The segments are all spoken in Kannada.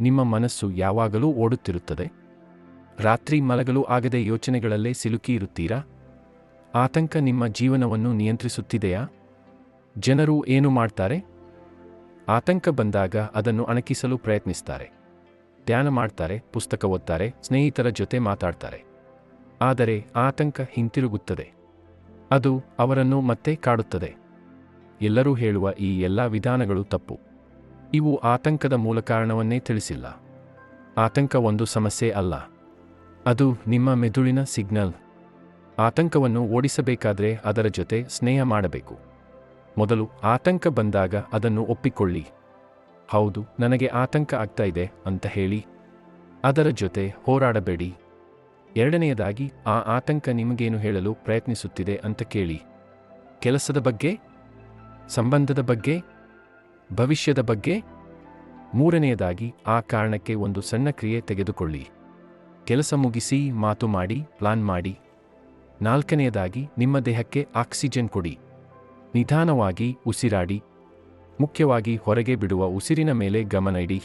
ನಿಮ್ಮ ಮನಸ್ಸು ಯಾವಾಗಲೂ ಓಡುತ್ತಿರುತ್ತದೆ? ರಾತ್ರಿ ಮಲಗಲು ಆಗದೆ ಯೋಚನೆಗಳಲ್ಲೇ ಸಿಲುಕಿ ಇರುತ್ತೀರಾ? ಆತಂಕ ನಿಮ್ಮ ಜೀವನವನ್ನು ನಿಯಂತ್ರಿಸುತ್ತಿದೆಯಾ? ಜನರು ಏನು ಮಾಡ್ತಾರೆ? ಆತಂಕ ಬಂದಾಗ ಅದನ್ನು ಅಣಕಿಸಲು ಪ್ರಯತ್ನಿಸ್ತಾರೆ. ಧ್ಯಾನ ಮಾಡ್ತಾರೆ, ಪುಸ್ತಕ ಓದ್ತಾರೆ, ಸ್ನೇಹಿತರ ಜೊತೆ ಮಾತಾಡ್ತಾರೆ. ಆದರೆ ಆತಂಕ ಹಿಂತಿರುಗುತ್ತದೆ. ಅದು ಅವರನ್ನು ಮತ್ತೆ ಕಾಡುತ್ತದೆ. ಎಲ್ಲರೂ ಹೇಳುವ ಈ ಎಲ್ಲ ವಿಧಾನಗಳು ತಪ್ಪು. ಇವು ಆತಂಕದ ಮೂಲ ಕಾರಣವನ್ನೇ ತಿಳಿಸಿಲ್ಲ. ಆತಂಕ ಒಂದು ಸಮಸ್ಯೆ ಅಲ್ಲ. ಅದು ನಿಮ್ಮ ಮೆದುಳಿನ ಸಿಗ್ನಲ್. ಆತಂಕವನ್ನು ಓಡಿಸಬೇಕಾದರೆ ಅದರ ಜೊತೆ ಸ್ನೇಹ ಮಾಡಬೇಕು. ಮೊದಲು ಆತಂಕ ಬಂದಾಗ ಅದನ್ನು ಒಪ್ಪಿಕೊಳ್ಳಿ. ಹೌದು, ನನಗೆ ಆತಂಕ ಆಗ್ತಾ ಇದೆ ಅಂತ ಹೇಳಿ. ಅದರ ಜೊತೆ ಹೋರಾಡಬೇಡಿ. ಎರಡನೆಯದಾಗಿ, ಆ ಆತಂಕ ನಿಮಗೇನು ಹೇಳಲು ಪ್ರಯತ್ನಿಸುತ್ತಿದೆ ಅಂತ ಕೇಳಿ. ಕೆಲಸದ ಬಗ್ಗೆ? ಸಂಬಂಧದ ಬಗ್ಗೆ? ಭವಿಷ್ಯದ ಬಗ್ಗೆ ಮೂರನೆಯದಾಗಿ ಆ ಕಾರಣಕ್ಕೆ ಒಂದು ಸಣ್ಣ ಕ್ರಿಯೆ ತೆಗೆದುಕೊಳ್ಳಿ. ಕೆಲಸ ಮುಗಿಸಿ ಮಾತು ಮಾಡಿ, ಪ್ಲಾನ್ ಮಾಡಿ. ನಾಲ್ಕನೆಯದಾಗಿ ನಿಮ್ಮ ದೇಹಕ್ಕೆ ಆಕ್ಸಿಜನ್ ಕೊಡಿ. ನಿಧಾನವಾಗಿ ಉಸಿರಾಡಿ. ಮುಖ್ಯವಾಗಿ ಹೊರಗೆ ಬಿಡುವ ಉಸಿರಿನ ಮೇಲೆ ಗಮನ ಇಡಿ.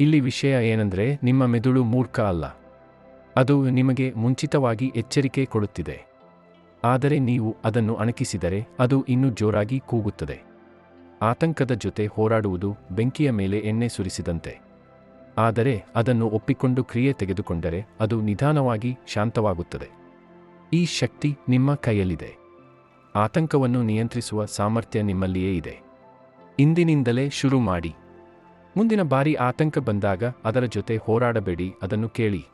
ಇಲ್ಲಿ ವಿಷಯ ಏನೆಂದರೆ ನಿಮ್ಮ ಮೆದುಳು ಮೂರ್ಖ ಅಲ್ಲ. ಅದು ನಿಮಗೆ ಮುಂಚಿತವಾಗಿ ಎಚ್ಚರಿಕೆ ಕೊಡುತ್ತಿದೆ. ಆದರೆ ನೀವು ಅದನ್ನು ಅಣಕಿಸಿದರೆ ಅದು ಇನ್ನೂ ಜೋರಾಗಿ ಕೂಗುತ್ತದೆ. ಆತಂಕದ ಜೊತೆ ಹೋರಾಡುವುದು ಬೆಂಕಿಯ ಮೇಲೆ ಎಣ್ಣೆ ಸುರಿಸಿದಂತೆ. ಆದರೆ ಅದನ್ನು ಒಪ್ಪಿಕೊಂಡು ಕ್ರಿಯೆ ತೆಗೆದುಕೊಂಡರೆ ಅದು ನಿಧಾನವಾಗಿ ಶಾಂತವಾಗುತ್ತದೆ. ಈ ಶಕ್ತಿ ನಿಮ್ಮ ಕೈಯಲ್ಲಿದೆ. ಆತಂಕವನ್ನು ನಿಯಂತ್ರಿಸುವ ಸಾಮರ್ಥ್ಯ ನಿಮ್ಮಲ್ಲಿಯೇ ಇದೆ. ಇಂದಿನಿಂದಲೇ ಶುರು ಮಾಡಿ. ಮುಂದಿನ ಬಾರಿ ಆತಂಕ ಬಂದಾಗ ಅದರ ಜೊತೆ ಹೋರಾಡಬೇಡಿ, ಅದನ್ನು ಕೇಳಿ.